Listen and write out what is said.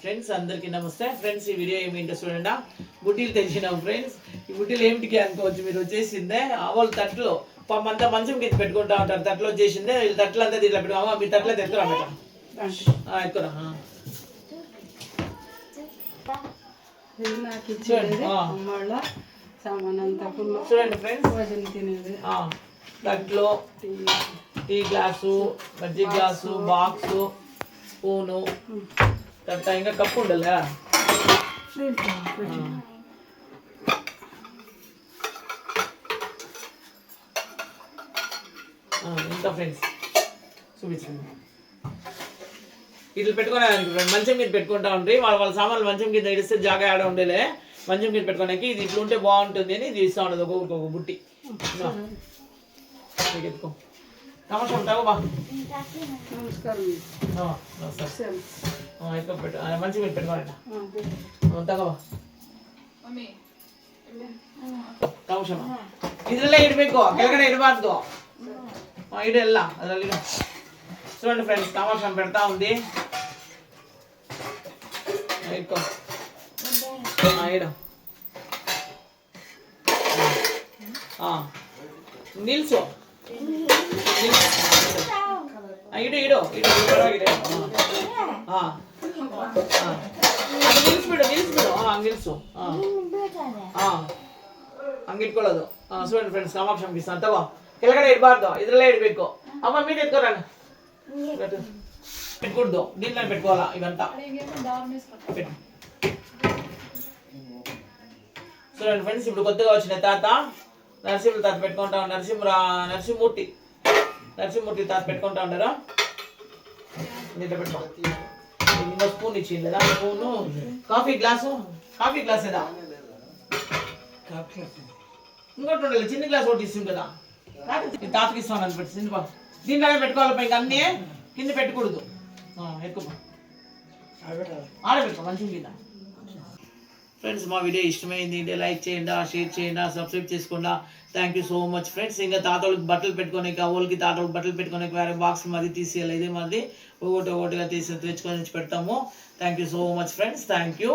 Friends అందరికీ నమస్తే. Friends ఈ వీడియో ఏమిటో చూడండి. బుడ్డీలు తెచ్చినాం ఫ్రెండ్స్ ఈ బుడ్డీలు ఏమిటికి అనుకోవచ్చు? మీరు వచ్చేసిందే ఆ వాళ్ళ తట్లో అంతా మంచం కింద పెట్టుకుంటా ఉంటారు. తట్లో వచ్చేసిందే. వీళ్ళ తట్లు అంతా దీంట్లో పెట్టుకో మీ తట్లో ఎత్తురా మేడం. ఎక్కురా చూడండి ఫ్రెండ్స్ తట్లో టీ గ్లాసు మజ్జిగ గ్లాసు బాక్సు స్పూను. తర్వాత ఇంకా కప్పు ఉండాలి. ఇంకా ఫ్రెండ్స్ చూపించండి. ఇట్లా పెట్టుకునే మంచం మీద పెట్టుకుంటా ఉండ్రి. వాళ్ళ వాళ్ళ సామాన్లు మంచం కింద ఇడిస్తే జాగా ఆడ ఉండేలే. మంచం కింద పెట్టుకోడానికి ఇది ఇట్లా ఉంటే బాగుంటుంది అని ఇది ఇస్తా ఉండదు ఒక్కొక్కరికి ఒక బుట్టి. ఎత్తుకో. ఉంటావు? బా నమస్కారం. ఆ, సరే. సరే. ఆ, ఎత్తుకో పెట్టు ఆ, మంచం మీద పెట్టుకోవాలంట ఆ, పెట్టు. ఉంటాగా బా ತಮಾಷಮ್ಮ ಇದ್ರಲ್ಲೇ ಇಡಬೇಕು ಕೆಳಗಡೆ ಇಡಬಾರ್ದು ಇಡೆಲ್ಲ ಅದರಲ್ಲಿ ಇಡು. చూడండి ఫ్రెండ్స్ తమాషా పెడతా ఉంది ఇక్కో ఇడు నిల్చు ఇడు ఇడు ఇడు ಪರವಾಗಿಲ್ಲ ಹಾ ನಿಲ್ಸ್ಬಿಡು ನಿಲ್ಸ್ಬಿಡು ಹಾ ನಿಲ್ಸು ಹಾ ಹಾ ಹಂಗಿಟ್ಕೊಳ್ಳೋದು ಹಾ చూడండి ಫ್ರೆಂಡ್ಸ್ ಕಾಮಾಕ್ಷ ಇಸ್ತಾನೆ ತಗೋ ಕೆಳಗಡೆ ಇಡಬಾರ್ದು ಇದ್ರಲ್ಲೇ ಇಡಬೇಕು ಅಮ್ಮ ಮೀನು ಎತ್ಕೊರಣ పెట్టుకూడదు దీంట్లో పెట్టుకోవాలా ఇవంతా పెట్టు. చూడండి ఫ్రెండ్స్ ఇప్పుడు కొత్తగా వచ్చిన తాత నరసింహ తాత పెట్టుకుంటా ఉన్నారు నరసింహ నరసింహమూర్తి నరసింహమూర్తి తాత పెట్టుకుంటా ఉన్నారు దీంట్లో పెట్టుకో ఇంకో స్పూన్ ఇచ్చింది కదా spoon coffee glass coffee glass ఏదా ఇంకోటి ఉండాలి చిన్న గ్లాస్ ఒకటి ఇస్తుంది కదా ఈ తాతకి ఇస్తాను అని పెట్టి చిన్న దీంట్లోనే పెట్టుకోవాలి పైకి అన్నీ కింద పెట్టకూడదు ఎక్కువ ఆడబెట్టుకో మంచిగా కింద ఫ్రెండ్స్ మా వీడియో ఇష్టమైంది అంటే లైక్ చేయండి షేర్ చేయండి సబ్స్క్రైబ్ చేసుకోండి. Thank you so much friends ఇంకా తాతోళ్ళకి బట్టలు పెట్టుకొని వాళ్ళకి తాతోళ్ళకి బట్టలు పెట్టుకొని వేరే బాక్స్ మాది తీసేయాలి. ఇదే మాది. ఒకటి ఒకటిగా తీసి తెచ్చుకొని పెడతాము. Thank you so much friends thank you